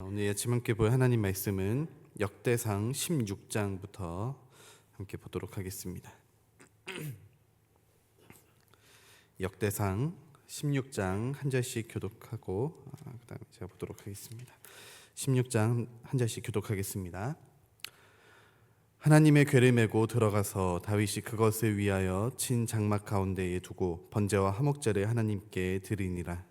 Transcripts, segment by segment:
오늘 아침 함께 볼 하나님 말씀은 역대상 16장부터 함께 보도록 하겠습니다. 역대상 16장 한 절씩 교독하고 아, 그다음에 제가 보도록 하겠습니다. 16장 한 절씩 교독하겠습니다. 하나님의 궤를 메고 들어가서 다윗이 그것을 위하여 친 장막 가운데에 두고 번제와 화목제를 하나님께 드리니라.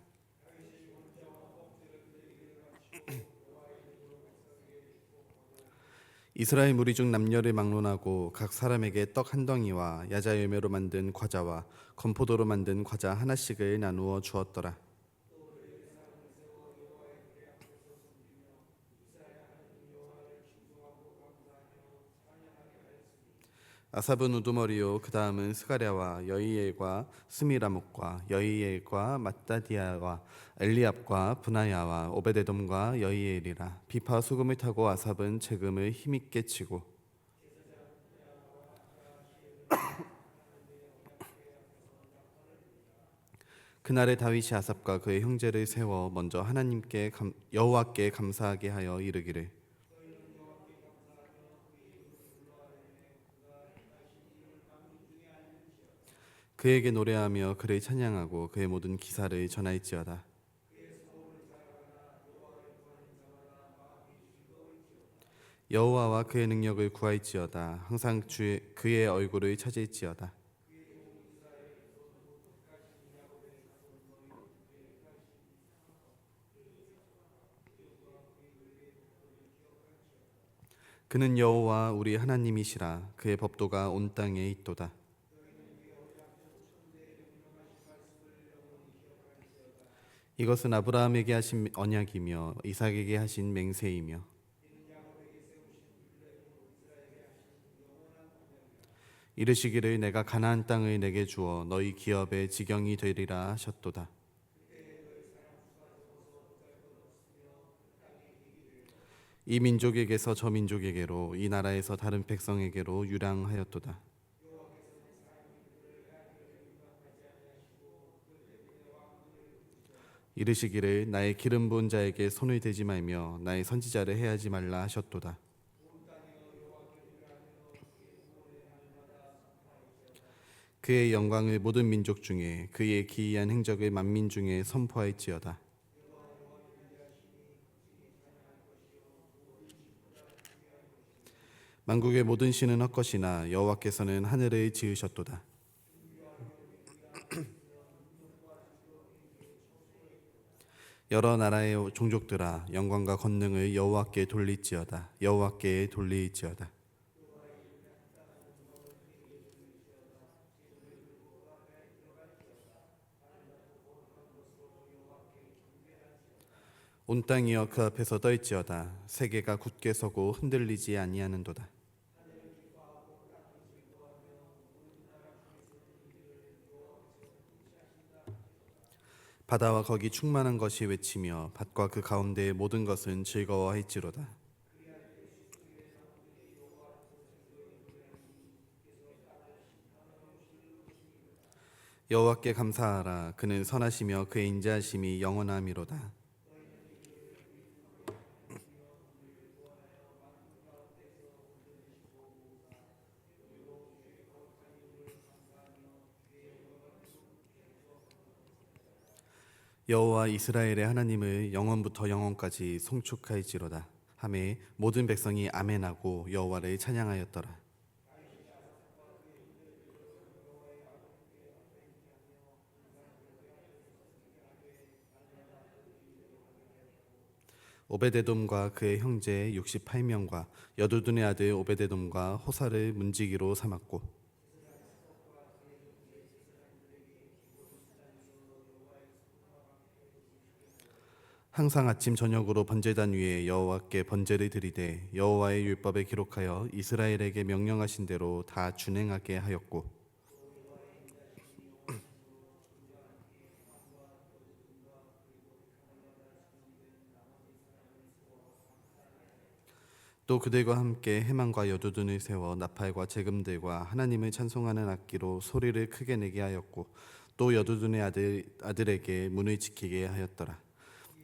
이스라엘 무리 중 남녀를 막론하고 각 사람에게 떡 한 덩이와 야자 열매로 만든 과자와 건포도로 만든 과자 하나씩을 나누어 주었더라. 아삽은 우두머리요. 그 다음은 스가랴와 여이엘과 스미라목과 여이엘과 마따디아와 엘리압과 분하야와 오베데돔과 여이엘이라. 비파 수금을 타고 아삽은 재금을 힘있게 치고. 그날에 다윗이 아삽과 그의 형제를 세워 먼저 하나님께 감, 여호와께 감사하게 하여 이르기를 그에게 노래하며 그를 찬양하고 그의 모든 기사를 전할지어다. 여호와와 그의 능력을 구할지어다. 항상 주의, 그의 얼굴을 찾을지어다. 그는 여호와 우리 하나님이시라. 그의 법도가 온 땅에 있도다. 이것은 아브라함에게 하신 언약이며 이삭에게 하신 맹세이며 이르시기를 내가 가나안 땅을 내게 주어 너희 기업의 지경이 되리라 하셨도다. 이 민족에게서 저 민족에게로 이 나라에서 다른 백성에게로 유랑하였도다. 이르시기를 나의 기름 부은 자에게 손을 대지 말며 나의 선지자를 해하지 말라 하셨도다. 그의 영광을 모든 민족 중에 그의 기이한 행적을 만민 중에 선포할지어다. 만국의 모든 신은 헛것이나 여호와께서는 하늘을 지으셨도다. 여러 나라의 종족들아 영광과 권능을 여호와께 돌릴지어다. 여호와께 돌릴지어다. 온 땅이여 그 앞에서 떨지어다. 세계가 굳게 서고 흔들리지 아니하는도다 바다와 거기 충만한 것이 외치며 밭과 그 가운데의 모든 것은 즐거워할지로다. 여호와께 감사하라 그는 선하시며 그의 인자하심이 영원함이로다. 여호와 이스라엘의 하나님을 영원부터 영원까지 송축할지로다. 하매 모든 백성이 아멘하고 여호와를 찬양하였더라. 오베데돔과 그의 형제 68명과 여두둔의 아들 오베데돔과 호사를 문지기로 삼았고 항상 아침 저녁으로 번제단 위에 여호와께 번제를 드리되 여호와의 율법에 기록하여 이스라엘에게 명령하신 대로 다 준행하게 하였고 또 그들과 함께 해망과 여두둔을 세워 나팔과 재금들과 하나님을 찬송하는 악기로 소리를 크게 내게 하였고 또 여두둔의 아들 아들에게 문을 지키게 하였더라.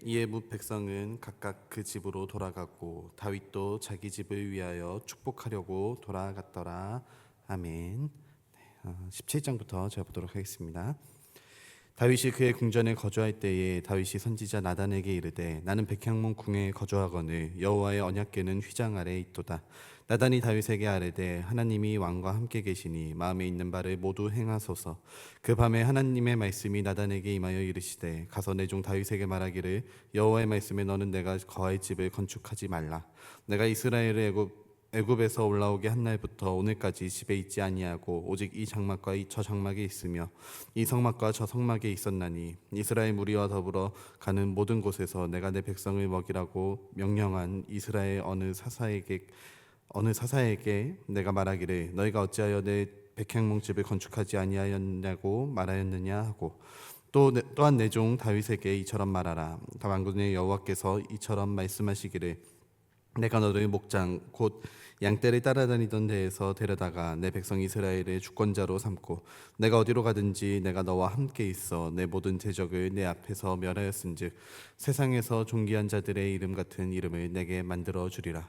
이에 무 백성은 각각 그 집으로 돌아가고 다윗도 자기 집을 위하여 축복하려고 돌아갔더라. 아멘. 네, 어, 17장부터 제가 보도록 하겠습니다. 다윗이 그의 궁전에 거주할 때에 다윗이 선지자 나단에게 이르되 나는 백향문 궁에 거주하거늘 여호와의 언약궤는 휘장 아래에 있도다. 나단이 다윗에게 아뢰되 하나님이 왕과 함께 계시니 마음에 있는 바를 모두 행하소서. 그 밤에 하나님의 말씀이 나단에게 임하여 이르시되 가서 내 종 다윗에게 말하기를 여호와의 말씀에 너는 내가 거할 집을 건축하지 말라. 내가 이스라엘을 애굽 애굽에서 올라오게 한 날부터 오늘까지 집에 있지 아니하고 오직 이 장막과 이 저 장막에 있으며 이 성막과 저 성막에 있었나니 이스라엘 무리와 더불어 가는 모든 곳에서 내가 내 백성을 먹이라고 명령한 이스라엘 어느 사사에게 어느 사사에게 내가 말하기를 너희가 어찌하여 내 백향목 집을 건축하지 아니하였냐고 말하였느냐 하고 또 내- 또한 내 종 다윗에게 이처럼 말하라. 다만군의 여호와께서 이처럼 말씀하시기를 내가 너를 목장 곧 양떼를 따라다니던 데에서 데려다가 내 백성 이스라엘의 주권자로 삼고 내가 어디로 가든지 내가 너와 함께 있어 내 모든 대적을 내 앞에서 멸하였은즉 세상에서 존귀한 자들의 이름 같은 이름을 내게 만들어 주리라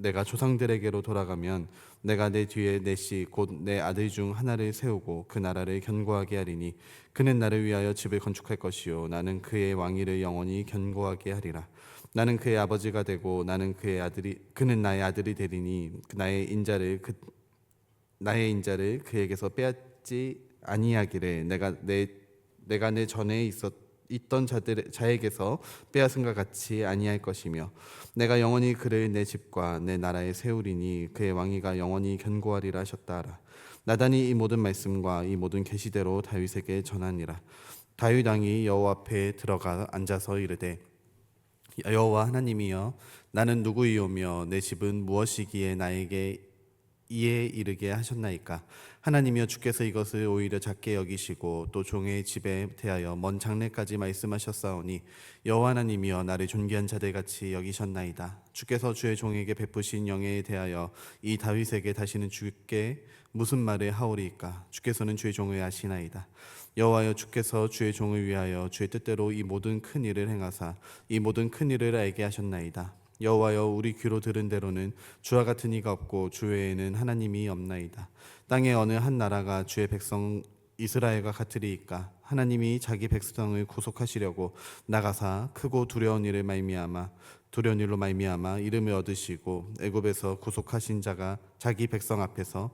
내가 조상들에게로 돌아가면 내가 내 뒤에 내시 곧내 아들 중 하나를 세우고 그 나라를 견고하게 하리니 그는 나를 위하여 집을 건축할 것이요. 나는 그의 왕위를 영원히 견고하게 하리라. 나는 그의 아버지가 되고 나는 그의 아들이 그는 나의 아들이 되리니 그 나의 인자를 그 나의 인자를 그에게서 빼앗지 아니하기를 내가 내 내가 내 전에 있었 있던 자들 자에게서 빼앗은과 같이 아니할 것이며 내가 영원히 그를 내 집과 내 나라에 세우리니 그의 왕위가 영원히 견고하리라 하셨다라. 나단이 이 모든 말씀과 이 모든 계시대로 다윗에게 전하니라. 다윗 왕이 여호와 앞에 들어가 앉아서 이르되 여호와 하나님이여 나는 누구이오며 내 집은 무엇이기에 나에게 이에 이르게 하셨나이까 하나님이여 주께서 이것을 오히려 작게 여기시고 또 종의 집에 대하여 먼 장래까지 말씀하셨사오니 여호와 하나님이여 나를 존귀한 자들 같이 여기셨나이다. 주께서 주의 종에게 베푸신 영예에 대하여 이 다윗에게 다시는 주께 무슨 말을 하오리이까? 주께서는 주의 종을 아시나이다. 여호와여 주께서 주의 종을 위하여 주의 뜻대로 이 모든 큰 일을 행하사 이 모든 큰 일을 알게 하셨나이다. 여호와여 우리 귀로 들은 대로는 주와 같은 이가 없고 주 외에는 하나님이 없나이다. 땅의 어느 한 나라가 주의 백성 이스라엘과 같으리이까? 하나님이 자기 백성을 구속하시려고 나가사 크고 두려운 일을 말미암아 두려운 일로 말미암아 이름을 얻으시고 애굽에서 구속하신 자가 자기 백성 앞에서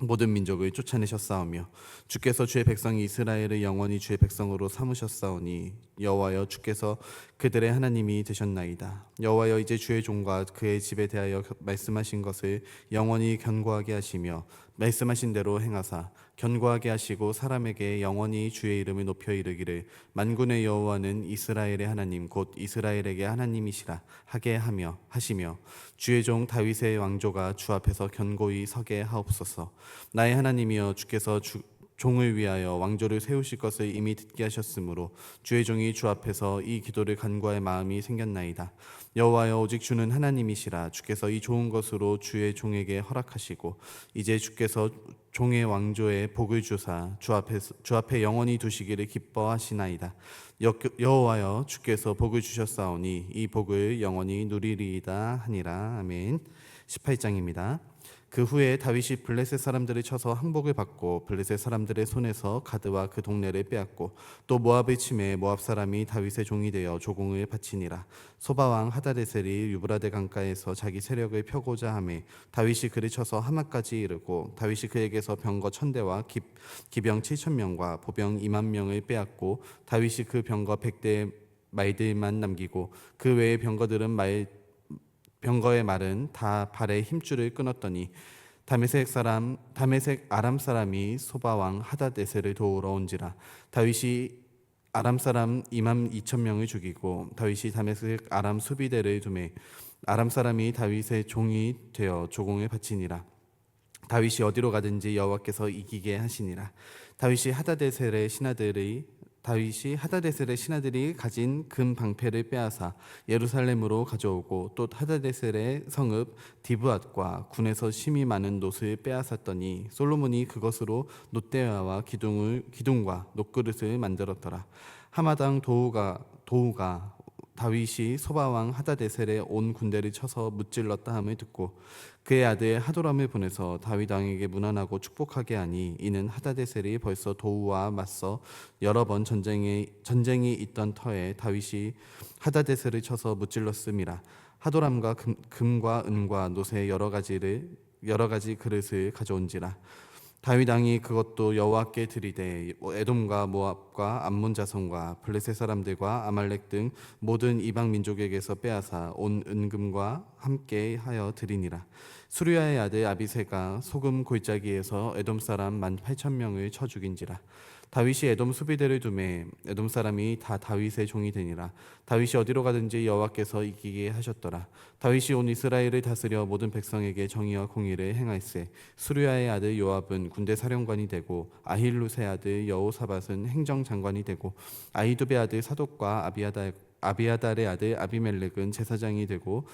모든 민족을 쫓아내셨사오며 주께서 주의 백성 이스라엘을 영원히 주의 백성으로 삼으셨사오니 여호와여 주께서 그들의 하나님이 되셨나이다. 여호와여 이제 주의 종과 그의 집에 대하여 말씀하신 것을 영원히 견고하게 하시며 말씀하신 대로 행하사 견고하게 하시고 사람에게 영원히 주의 이름을 높여 이르기를 만군의 여호와는 이스라엘의 하나님 곧 이스라엘에게 하나님이시라 하게 하며 하시며 주의 종 다윗의 왕조가 주 앞에서 견고히 서게 하옵소서 나의 하나님이여 주께서 주, 종을 위하여 왕조를 세우실 것을 이미 듣게 하셨으므로 주의 종이 주 앞에서 이 기도를 간구할 마음이 생겼나이다. 여호와여 오직 주는 하나님이시라 주께서 이 좋은 것으로 주의 종에게 허락하시고 이제 주께서 종의 왕조에 복을 주사 주 앞에 주 앞에 영원히 두시기를 기뻐하시나이다. 여, 여호와여 주께서 복을 주셨사오니 이 복을 영원히 누리리이다 하니라 아멘. 18장입니다. 그 후에 다윗이 블레셋 사람들을 쳐서 항복을 받고 블레셋 사람들의 손에서 가드와 그 동네를 빼앗고 또 모압을 침해 모압 사람이 다윗의 종이 되어 조공을 바치니라. 소바 왕 하다데셀이 유브라데 강가에서 자기 세력을 펴고자 하매 다윗이 그를 쳐서 하마까지 이르고 다윗이 그에게서 병거 천 대와 기, 기병 칠천 명과 보병 이만 명을 빼앗고 다윗이 그 병거 백대 말들만 남기고 그 외의 병거들은 말 병거의 말은 다 발에 힘줄을 끊었더니 다메섹 사람 다메섹 아람 사람이 소바 왕 하다데셀을 도우러 온지라 다윗이 아람 사람 2만 2천 명을 죽이고 다윗이 다메섹 아람 수비대를 두매 아람 사람이 다윗의 종이 되어 조공을 바치니라. 다윗이 어디로 가든지 여호와께서 이기게 하시니라. 다윗이 하다데셀의 신하들의 다윗이 하다데셀의 신하들이 가진 금 방패를 빼앗아 예루살렘으로 가져오고 또 하다데셀의 성읍 디브앗과 군에서 심이 많은 놋을 빼앗았더니 솔로몬이 그것으로 놋대야와 기둥을 기둥과 놋그릇을 만들었더라. 하마당 도우가 도우가 다윗이 소바왕 하다데셀의 온 군대를 쳐서 무찔렀다 함을 듣고 그의 아들 하도람을 보내서 다윗 왕에게 문안하고 축복하게 하니 이는 하다데셀이 벌써 도우와 맞서 여러 번 전쟁에 전쟁이 있던 터에 다윗이 하다데셀을 쳐서 무찔렀음이라 하도람과 금, 금과 은과 노새 여러 가지를 여러 가지 그릇을 가져온지라 다윗 왕이 그것도 여호와께 드리되 에돔과 모압과 암몬 자손과 블레셋 사람들과 아말렉 등 모든 이방 민족에게서 빼앗아 온 은금과 함께 하여 드리니라. 수리아의 아들 아비세가 소금 골짜기에서 에돔 사람 만 팔천 명을 쳐 죽인지라 다윗이 에돔 수비대를 두매 에돔 사람이 다 다윗의 종이 되니라. 다윗이 어디로 가든지 여호와께서 이기게 하셨더라. 다윗이 온 이스라엘을 다스려 모든 백성에게 정의와 공의를 행하였세 수리아의 아들 요압은 군대 사령관이 되고 아힐루의 아들 여호사밧은 행정장관이 되고 아이두베 아들 사독과 아비아달 아비아달의 아들 아비멜렉은 제사장이 되고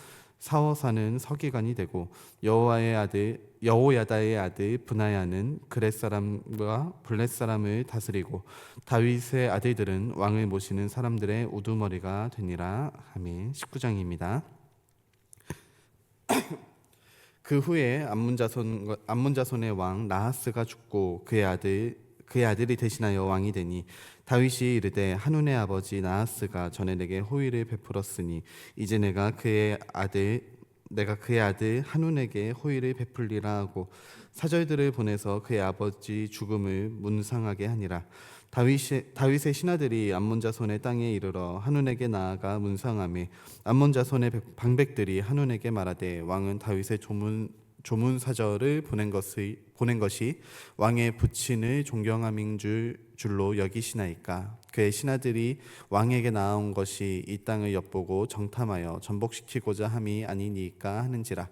사워사는 서기관이 되고 여호와의 아들 여호야다의 아들 분하야는 그렛 사람과 블렛 사람을 다스리고 다윗의 아들들은 왕을 모시는 사람들의 우두머리가 되니라 아멘 19장입니다. 그 후에 암문 자손 암문 자손의 왕 나하스가 죽고 그의 아들 그의 아들이 대신하여 왕이 되니 다윗이 이르되 한운의 아버지 나하스가 전에 내게 호의를 베풀었으니 이제 내가 그의 아들 내가 그의 아들 한운에게 호의를 베풀리라 하고 사절들을 보내서 그의 아버지 죽음을 문상하게 하니라. 다윗의, 다윗의 신하들이 암몬 자손의 땅에 이르러 한운에게 나아가 문상함에 암몬 자손의 백- 방백들이 한운에게 말하되 왕은 다윗의 조문 조문 사절을 보낸 것이 보낸 것이 왕의 부친을 존경함인 줄 줄로 여기시나이까? 그의 신하들이 왕에게 나온 것이 이 땅을 엿보고 정탐하여 전복시키고자 함이 아니니까 하는지라.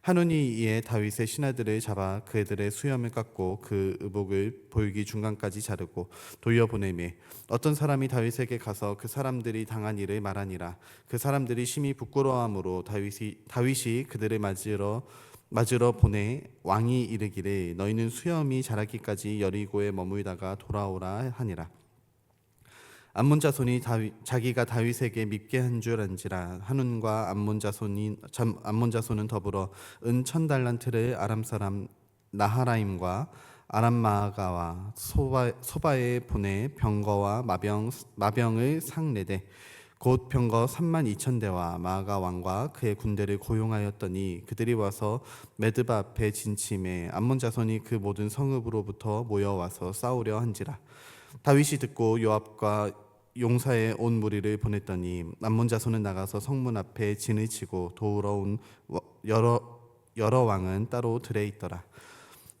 한운이 이에 다윗의 신하들을 잡아 그들의 수염을 깎고 그 의복을 볼기 중간까지 자르고 돌려 보내매. 어떤 사람이 다윗에게 가서 그 사람들이 당한 일을 말하니라. 그 사람들이 심히 부끄러워함으로 다윗이 다윗이 그들을 맞으러 맞으러 보내 왕이 이르기를 너희는 수염이 자라기까지 여리고에 머물다가 돌아오라 하니라. 암몬 자손이 다윗, 자기가 다윗에게 밉게 한 줄 안지라. 한운과 암몬 자손이 참 암몬 자손은 더불어 은 천 달란트를 아람 사람 나하라임과 아람 마아가와 소바, 소바에 보내 병거와 마병 마병을 상내되 곧 병거 3만 2천 대와 마아가 왕과 그의 군대를 고용하였더니 그들이 와서 메드바 앞에 진침해 암몬 자손이 그 모든 성읍으로부터 모여와서 싸우려 한지라 다윗이 듣고 요압과 용사의 온 무리를 보냈더니 남문 자손은 나가서 성문 앞에 진을 치고 도우러 온 와- 여러 여러 왕은 따로 들에 있더라.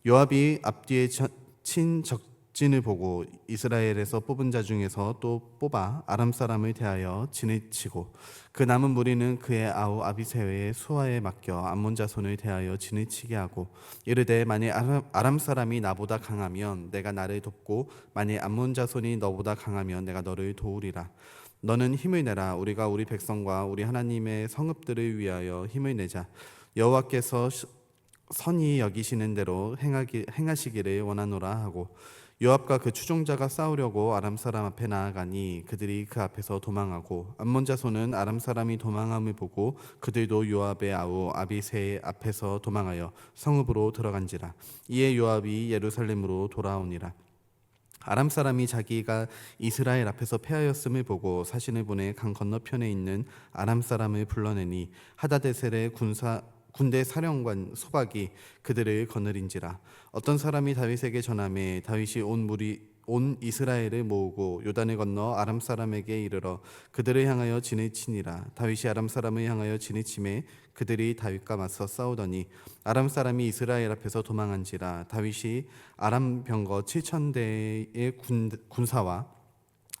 요압이 앞뒤에 저- 친적 진을 보고 이스라엘에서 뽑은 자 중에서 또 뽑아 아람 사람을 대하여 진을 치고 그 남은 무리는 그의 아우 아비세의 수하에 맡겨 암몬 자손을 대하여 진을 치게 하고 이르되 만일 아람, 사람이 나보다 강하면 내가 나를 돕고 만일 암몬 자손이 너보다 강하면 내가 너를 도우리라. 너는 힘을 내라. 우리가 우리 백성과 우리 하나님의 성읍들을 위하여 힘을 내자. 여호와께서 시- 선히 여기시는 대로 행하기, 행하시기를 원하노라 하고 요압과 그 추종자가 싸우려고 아람 사람 앞에 나아가니 그들이 그 앞에서 도망하고 암몬 자손은 아람 사람이 도망함을 보고 그들도 요압의 아우 아비세 앞에서 도망하여 성읍으로 들어간지라. 이에 요압이 예루살렘으로 돌아오니라. 아람 사람이 자기가 이스라엘 앞에서 패하였음을 보고 사신을 보내 강 건너편에 있는 아람 사람을 불러내니 하다데셀의 군사 군대 사령관 소박이 그들을 거느린지라. 어떤 사람이 다윗에게 전함에 다윗이 온 무리 온 이스라엘을 모으고 요단을 건너 아람 사람에게 이르러 그들을 향하여 진을 치니라. 다윗이 아람 사람을 향하여 치매 그들이 다윗과 맞서 싸우더니 아람 사람이 이스라엘 앞에서 도망한지라 다윗이 아람 병거 7천 대의 군, 군사와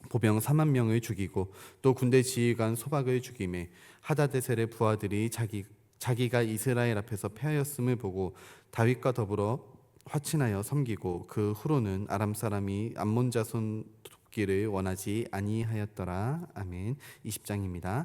보병 4만 명을 죽이고 또 군대 지휘관 소박을 죽임에 하다데셀의 부하들이 자기 자기가 이스라엘 앞에서 패하였음을 보고 다윗과 더불어 화친하여 섬기고 그 후로는 아람 사람이 암몬 자손 돕기를 원하지 아니하였더라. 아멘. 20장입니다.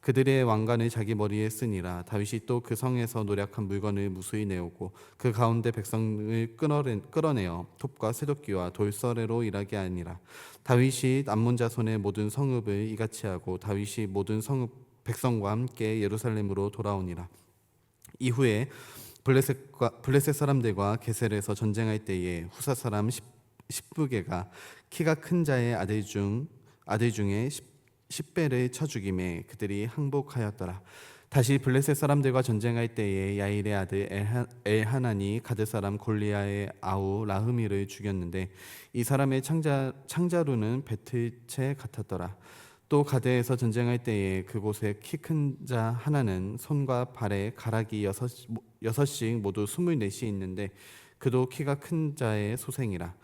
그들의 왕관을 자기 머리에 쓰니라. 다윗이 또 그 성에서 노력한 물건을 무수히 내오고 그 가운데 백성을 끌어내, 끌어내어 톱과 쇠도끼와 돌서래로 일하게 하니라. 다윗이 암몬 자손의 모든 성읍을 이같이 하고 다윗이 모든 성읍 백성과 함께 예루살렘으로 돌아오니라. 이후에 블레셋과 블레셋 사람들과 게셀에서 전쟁할 때에 후사 사람 십- 십부게가 키가 큰 자의 아들 중 아들 중에 십, 십배를 쳐 죽임에 그들이 항복하였더라. 다시 블레셋 사람들과 전쟁할 때에 야일의 아들 엘하- 엘하나니 가드 사람 골리아의 아우 라흐미를 죽였는데 이 사람의 창자 창자루는 배틀채 같았더라. 또 가드에서 전쟁할 때에 그곳에 키 큰 자 하나는 손과 발에 가락이 여섯 여섯씩 모두 스물넷이 있는데 그도 키가 큰 자의 소생이라.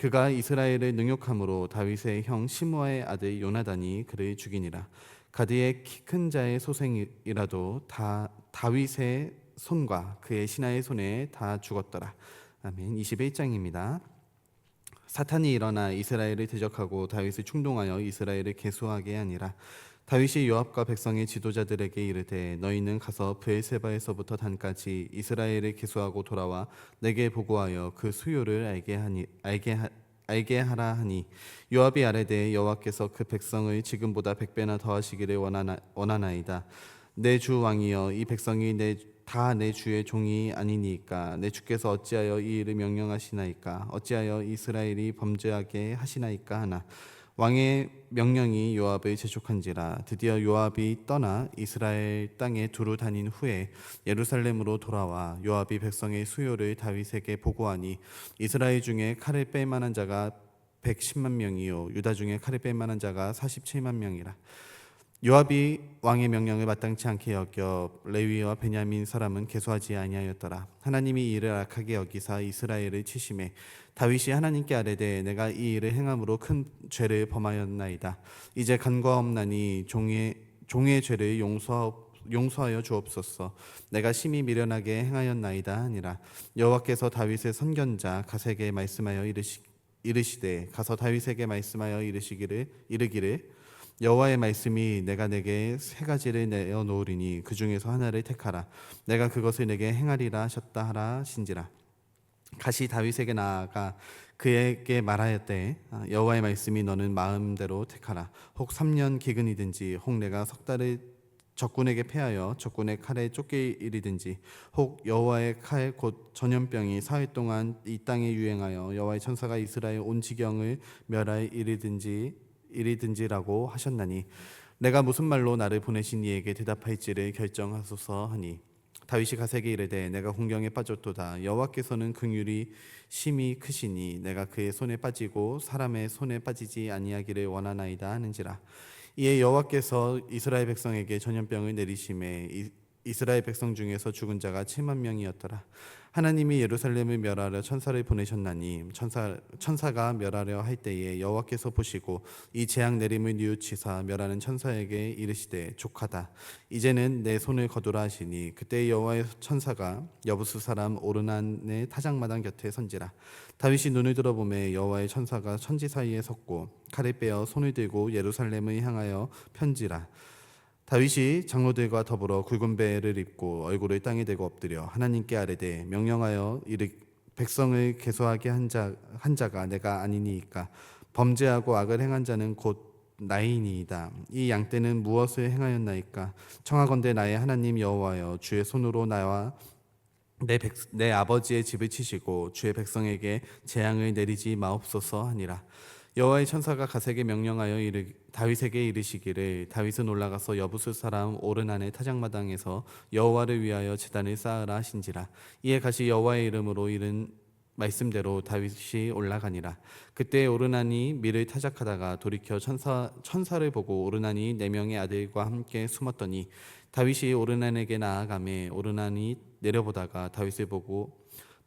그가 이스라엘을 능욕함으로 다윗의 형 시므아의 아들 요나단이 그를 죽이니라. 가드의 키 큰 자의 소생이라도 다 다윗의 손과 그의 신하의 손에 다 죽었더라. 아멘. 21장입니다. 사탄이 일어나 이스라엘을 대적하고 다윗을 충동하여 이스라엘을 계수하게 하니라. 다윗이 요압과 백성의 지도자들에게 이르되 너희는 가서 브엘세바에서부터 단까지 이스라엘을 계수하고 돌아와 내게 보고하여 그 수요를 알게 하니 알게 하, 알게 하라 하니 요압이 아뢰되 여호와께서 그 백성을 지금보다 백 배나 더하시기를 원하나, 원하나이다. 내 주 왕이여 이 백성이 내 다내 주의 종이 아니니까 내 주께서 어찌하여 이 일을 명령하시나이까 어찌하여 이스라엘이 범죄하게 하시나이까 하나 왕의 명령이 요압을 재촉한지라 드디어 요압이 떠나 이스라엘 땅에 두루 다닌 후에 예루살렘으로 돌아와 요압이 백성의 수요를 다윗에게 보고하니 이스라엘 중에 칼을 뺄 만한 자가 110만 명이요 유다 중에 칼을 뺄 만한 자가 47만 명이라 요압이 왕의 명령을 마땅치 않게 여겨 레위와 베냐민 사람은 계수하지 아니하였더라. 하나님이 이 일을 악하게 여기사 이스라엘을 치심해 다윗이 하나님께 아뢰되 내가 이 일을 행함으로 큰 죄를 범하였나이다. 이제 간과없나니 종의 종의 죄를 용서하옵 용서하여 주옵소서. 내가 심히 미련하게 행하였나이다 하니라. 여호와께서 다윗의 선견자 가세에게 말씀하여 이르시, 이르시되 가서 다윗에게 말씀하여 이르시기를 이르기를 여호와의 말씀이 내가 내게 세 가지를 내어 놓으리니 그 중에서 하나를 택하라. 내가 그것을 내게 행하리라 하셨다 하라 신지라. 가시 다윗에게 나아가 그에게 말하였되 아, 여호와의 말씀이 너는 마음대로 택하라. 혹 3년 기근이든지 혹 내가 석 달을 적군에게 패하여 적군의 칼에 쫓기이든지 혹 여호와의 칼 곧 전염병이 사흘 동안 이 땅에 유행하여 여호와의 천사가 이스라엘 온 지경을 멸할 일이든지 일이든지라고 하셨나니 내가 무슨 말로 나를 보내신 이에게 대답할지를 결정하소서 하니 다윗이 가세게 이르되 내가 공경에 빠졌도다. 여호와께서는 긍휼이 심히 크시니 내가 그의 손에 빠지고 사람의 손에 빠지지 아니하기를 원하나이다 하는지라. 이에 여호와께서 이스라엘 백성에게 전염병을 내리심에 이- 이스라엘 백성 중에서 죽은 자가 7만 명이었더라. 하나님이 예루살렘을 멸하려 천사를 보내셨나니 천사 천사가 멸하려 할 때에 여호와께서 보시고 이 재앙 내림을 뉘우치사 멸하는 천사에게 이르시되 족하다. 이제는 내 손을 거두라 하시니 그때 여호와의 천사가 여부수 사람 오르난의 타작마당 곁에 선지라. 다윗이 눈을 들어보매 여호와의 천사가 천지 사이에 섰고 칼을 빼어 손을 들고 예루살렘을 향하여 편지라. 다윗이 장로들과 더불어 굵은 배를 입고 얼굴을 땅에 대고 엎드려 하나님께 아뢰되 명령하여 이르 백성을 계수하게 한, 자, 한 자가 내가 아니니이까 범죄하고 악을 행한 자는 곧 나이니이다. 이 양떼는 무엇을 행하였나이까? 청하건대 나의 하나님 여호와여 주의 손으로 나와 내, 백, 내 아버지의 집을 치시고 주의 백성에게 재앙을 내리지 마옵소서 하니라. 여호와의 천사가 가세게 명령하여 이르 다윗에게 이르시기를 다윗은 올라가서 여부수 사람 오르난의 타작마당에서 여호와를 위하여 제단을 쌓으라 하신지라 이에 가시 여호와의 이름으로 이른 말씀대로 다윗이 올라가니라. 그때 오르나니 미를 타작하다가 돌이켜 천사 천사를 보고 오르나니 네 명의 아들과 함께 숨었더니 다윗이 오르난에게 나아가매 오르난이 내려보다가 다윗을 보고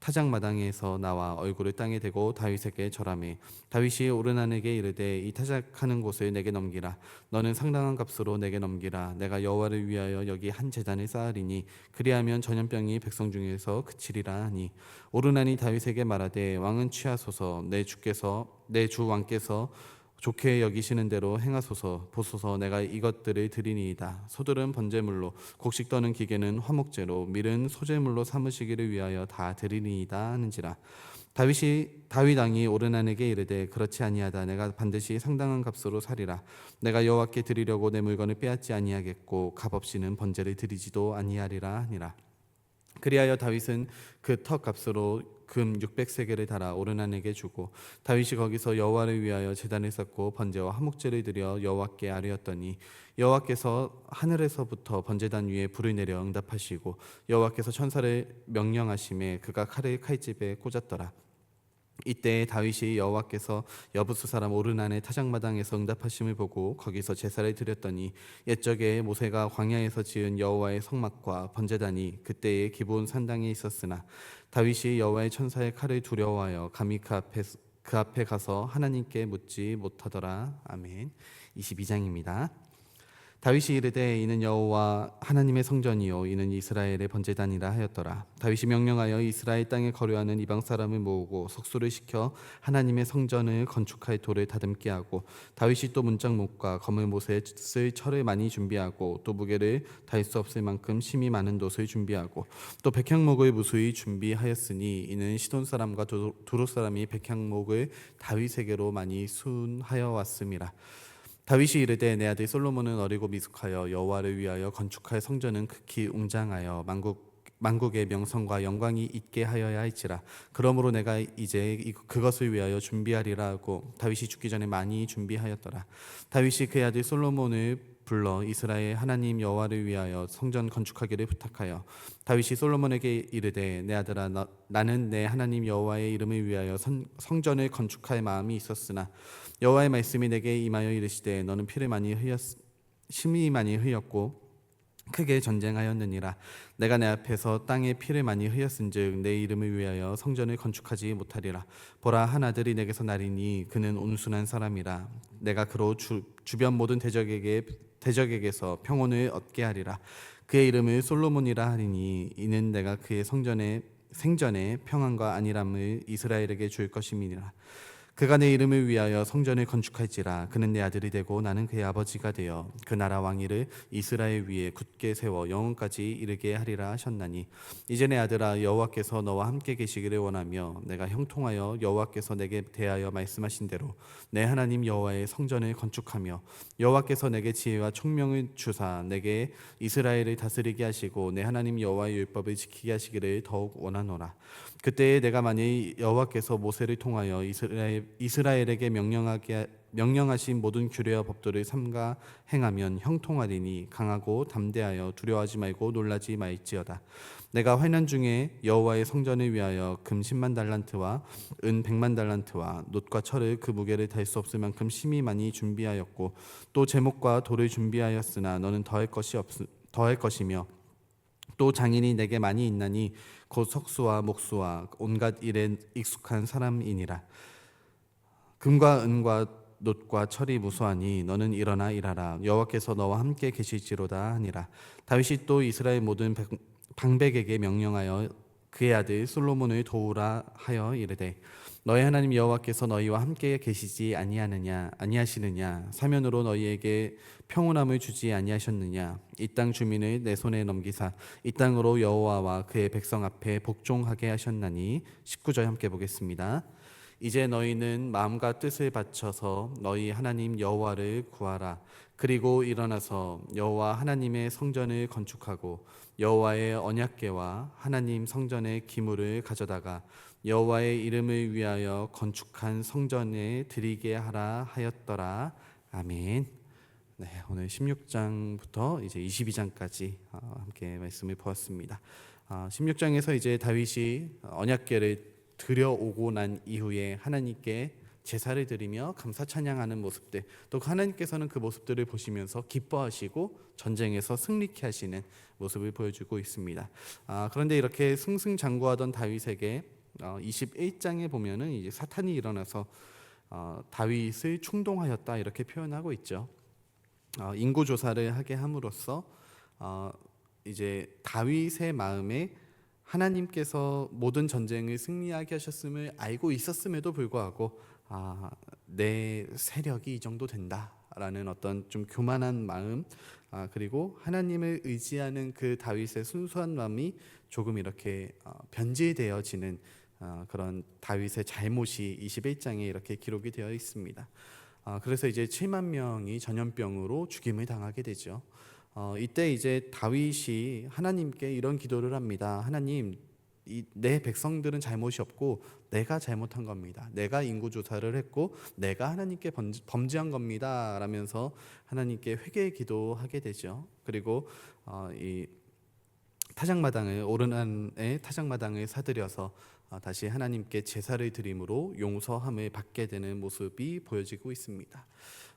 타작 마당에서 나와 얼굴을 땅에 대고 다윗에게 절하매 다윗이 오르난에게 이르되 이 타작하는 곳을 내게 넘기라. 너는 상당한 값으로 내게 넘기라. 내가 여호와를 위하여 여기 한 제단을 쌓으리니 그리하면 전염병이 백성 중에서 그치리라 하니. 오르난이 다윗에게 말하되 왕은 취하소서. 내 주께서 내 주 왕께서 좋게 여기시는 대로 행하소서 보소서 내가 이것들을 드리니이다. 소들은 번제물로 곡식 떠는 기계는 화목제로 밀은 소제물로 삼으시기를 위하여 다 드리니이다 하는지라. 다윗이 다윗 왕이 오르난에게 이르되 그렇지 아니하다. 내가 반드시 상당한 값으로 사리라. 내가 여호와께 드리려고 내 물건을 빼앗지 아니하겠고 값 없이는 번제를 드리지도 아니하리라 하니라 그리하여 다윗은 그 턱 값으로 금 600세겔을 달아 오르난에게 주고 다윗이 거기서 여호와를 위하여 제단을 쌓고 번제와 화목제를 드려 여호와께 아뢰었더니 여호와께서 하늘에서부터 번제단 위에 불을 내려 응답하시고 여호와께서 천사를 명령하심에 그가 칼을 칼집에 꽂았더라 이때 다윗이 여호와께서 여부수 사람 오르난의 타작마당에서 응답하심을 보고 거기서 제사를 드렸더니 옛적에 모세가 광야에서 지은 여호와의 성막과 번제단이 그때의 기본 산당에 있었으나 다윗이 여호와의 천사의 칼을 두려워하여 감히 그 앞에 그 앞에 가서 하나님께 묻지 못하더라 아멘 22장입니다. 다윗이 이르되 이는 여호와 하나님의 성전이요 이는 이스라엘의 번제단이라 하였더라. 다윗이 명령하여 이스라엘 땅에 거류하는 이방 사람을 모으고 속수를 시켜 하나님의 성전을 건축할 돌을 다듬게 하고 다윗이 또 문짝목과 검을 못에 쓸 철을 많이 준비하고 또 무게를 달 수 없을 만큼 심이 많은 돛을 준비하고 또 백향목을 무수히 준비하였으니 이는 시돈 사람과 두- 두로 사람이 백향목을 다윗에게로 많이 순하여 왔음이라 다윗이 이르되 내 아들 솔로몬은 어리고 미숙하여 여호와를 위하여 건축할 성전은 극히 웅장하여 만국 만국의 명성과 영광이 있게 하여야 할지라. 그러므로 내가 이제 이- 그것을 위하여 준비하리라 하고 다윗이 죽기 전에 많이 준비하였더라. 다윗이 그의 아들 솔로몬을 불러 이스라엘 하나님 여호와를 위하여 성전 건축하기를 부탁하여 다윗이 솔로몬에게 이르되 내 아들아 너- 나는 내 하나님 여호와의 이름을 위하여 선- 성전을 건축할 마음이 있었으나 여호와의 말씀이 내게 임하여 이르시되 너는 피를 많이 흘렸 심히 많이 흘렸고 크게 전쟁하였느니라. 내가 내 앞에서 땅에 피를 많이 흘렸은즉 내 이름을 위하여 성전을 건축하지 못하리라. 보라 한 아들이 내게서 나리니 그는 온순한 사람이라. 내가 그로 주, 주변 모든 대적에게 대적에게서 평온을 얻게 하리라. 그의 이름을 솔로몬이라 하리니 이는 내가 그의 성전에 생전에 평안과 안일함을 이스라엘에게 줄 것임이니라 그가 내 이름을 위하여 성전을 건축할지라 그는 내 아들이 되고 나는 그의 아버지가 되어 그 나라 왕위를 이스라엘 위에 굳게 세워 영원까지 이르게 하리라 하셨나니 이제 내 아들아 여호와께서 너와 함께 계시기를 원하며 내가 형통하여 여호와께서 내게 대하여 말씀하신 대로 내 하나님 여호와의 성전을 건축하며 여호와께서 내게 지혜와 총명을 주사 내게 이스라엘을 다스리게 하시고 내 하나님 여호와의 율법을 지키게 하시기를 더욱 원하노라 그때에 내가 만일 여호와께서 모세를 통하여 이스라엘, 이스라엘에게 명령하게 명령하신 모든 규례와 법도를 삼가 행하면 형통하리니 강하고 담대하여 두려워하지 말고 놀라지 말지어다. 내가 환난 중에 여호와의 성전을 위하여 금 10만 달란트와 은 100만 달란트와 놋과 철을 그 무게를 달 수 없을 만큼 심히 많이 준비하였고 또 제목과 돌을 준비하였으나 너는 더할 것이 없 더할 것이며 또 장인이 내게 많이 있나니 곧 석수와 목수와 온갖 일에 익숙한 사람이니라. 금과 은과 놋과 철이 무수하니 너는 일어나 일하라. 여호와께서 너와 함께 계실지로다 하니라. 다윗이 또 이스라엘 모든 백- 방백에게 명령하여 그의 아들 솔로몬을 도우라 하여 이르되 너희 하나님 여호와께서 너희와 함께 계시지 아니하느냐 아니하시느냐 사면으로 너희에게 평온함을 주지 아니하셨느냐 이 땅 주민을 내 손에 넘기사 이 땅으로 여호와와 그의 백성 앞에 복종하게 하셨나니 19절 함께 보겠습니다. 이제 너희는 마음과 뜻을 바쳐서 너희 하나님 여호와를 구하라. 그리고 일어나서 여호와 하나님의 성전을 건축하고 여호와의 언약궤와 하나님 성전의 기물을 가져다가 여호와의 이름을 위하여 건축한 성전에 드리게 하라 하였더라. 아멘. 네, 오늘 16장부터 이제 22장까지 함께 말씀을 보았습니다. 아, 16장에서 이제 다윗이 언약궤를 들여오고 난 이후에 하나님께 제사를 드리며 감사 찬양하는 모습들 또 하나님께서는 그 모습들을 보시면서 기뻐하시고 전쟁에서 승리케 하시는 모습을 보여주고 있습니다. 아, 그런데 이렇게 승승장구하던 다윗에게 어, 21장에 보면은 이제 사탄이 일어나서 어, 다윗을 충동하였다 이렇게 표현하고 있죠. 어, 인구 조사를 하게 함으로써 어, 이제 다윗의 마음에 하나님께서 모든 전쟁을 승리하게 하셨음을 알고 있었음에도 불구하고 아, 내 세력이 이 정도 된다라는 어떤 좀 교만한 마음 아, 그리고 하나님을 의지하는 그 다윗의 순수한 마음이 조금 이렇게 어, 변질되어지는 어, 그런 다윗의 잘못이 21장에 이렇게 기록이 되어 있습니다. 아, 그래서 이제 7만 명이 전염병으로 죽임을 당하게 되죠. 어, 이때 이제 다윗이 하나님께 이런 기도를 합니다. 하나님, 이, 내 백성들은 잘못이 없고 내가 잘못한 겁니다. 내가 인구 조사를 했고 내가 하나님께 범- 범죄한 겁니다. 라면서 하나님께 회개 기도하게 되죠. 그리고 어, 이 타작마당을 오르난의 타작마당을 사들여서 어, 다시 하나님께 제사를 드림으로 용서함을 받게 되는 모습이 보여지고 있습니다.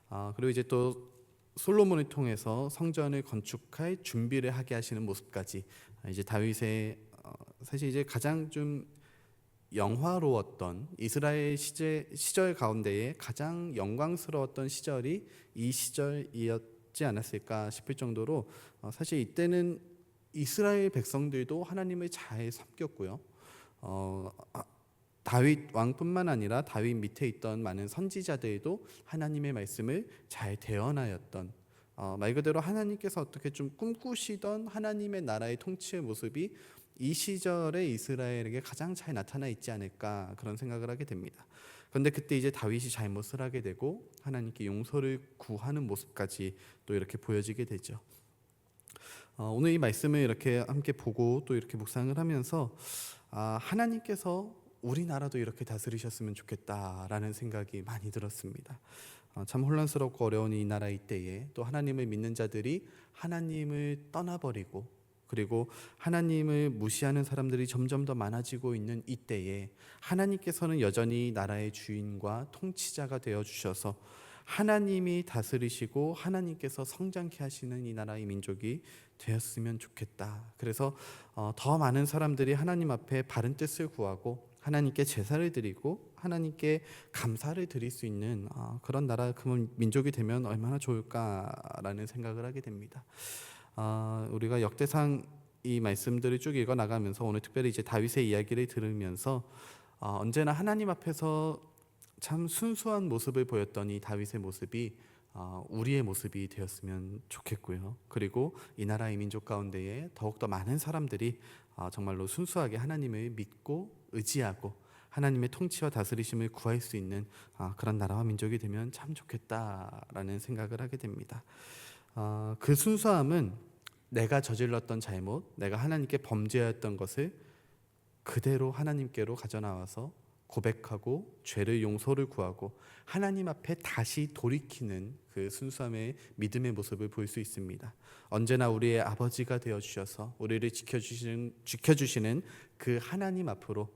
어, 그리고 이제 또 솔로몬을 통해서 성전을 건축할 준비를 하게 하시는 모습까지 아, 이제 다윗의 어, 사실 이제 가장 좀 영화로웠던 이스라엘 시제, 시절 가운데에 가장 영광스러웠던 시절이 이 시절이었지 않았을까 싶을 정도로 어, 사실 이때는 이스라엘 백성들도 하나님을 잘 섬겼고요. 어, 아, 다윗 왕뿐만 아니라 다윗 밑에 있던 많은 선지자들도 하나님의 말씀을 잘 대언하였던 어, 말 그대로 하나님께서 어떻게 좀 꿈꾸시던 하나님의 나라의 통치의 모습이 이 시절의 이스라엘에게 가장 잘 나타나 있지 않을까 그런 생각을 하게 됩니다. 그런데 그때 이제 다윗이 잘못을 하게 되고 하나님께 용서를 구하는 모습까지 또 이렇게 보여지게 되죠. 어, 오늘 이 말씀을 이렇게 함께 보고 또 이렇게 묵상을 하면서 아, 하나님께서 우리나라도 이렇게 다스리셨으면 좋겠다라는 생각이 많이 들었습니다. 어, 참 혼란스럽고 어려운 이 나라 이때에 또 하나님을 믿는 자들이 하나님을 떠나버리고 그리고 하나님을 무시하는 사람들이 점점 더 많아지고 있는 이때에 하나님께서는 여전히 나라의 주인과 통치자가 되어 주셔서 하나님이 다스리시고 하나님께서 성장케 하시는 이 나라의 민족이 되었으면 좋겠다. 그래서 어, 더 많은 사람들이 하나님 앞에 바른 뜻을 구하고 하나님께 제사를 드리고 하나님께 감사를 드릴 수 있는 어, 그런 나라 그 민족이 되면 얼마나 좋을까라는 생각을 하게 됩니다. 어, 우리가 역대상 이 말씀들을 쭉 읽어 나가면서 오늘 특별히 이제 다윗의 이야기를 들으면서 어, 언제나 하나님 앞에서 참 순수한 모습을 보였던 이 다윗의 모습이 어, 우리의 모습이 되었으면 좋겠고요. 그리고 이 나라의 민족 가운데에 더욱 더 많은 사람들이 어, 정말로 순수하게 하나님을 믿고 의지하고 하나님의 통치와 다스리심을 구할 수 있는 어, 그런 나라와 민족이 되면 참 좋겠다라는 생각을 하게 됩니다. 어, 그 순수함은 내가 저질렀던 잘못, 내가 하나님께 범죄했던 것을 그대로 하나님께로 가져나와서 고백하고 죄를 용서를 구하고 하나님 앞에 다시 돌이키는 그 순수함의 믿음의 모습을 볼 수 있습니다. 언제나 우리의 아버지가 되어 주셔서 우리를 지켜 주시는 지켜 주시는 그 하나님 앞으로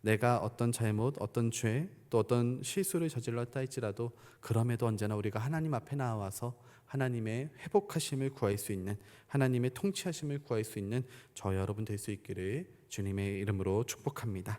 내가 어떤 잘못, 어떤 죄, 또 어떤 실수를 저질렀다 할지라도 그럼에도 언제나 우리가 하나님 앞에 나와서 하나님의 회복하심을 구할 수 있는 하나님의 통치하심을 구할 수 있는 저 여러분 될 수 있기를 주님의 이름으로 축복합니다.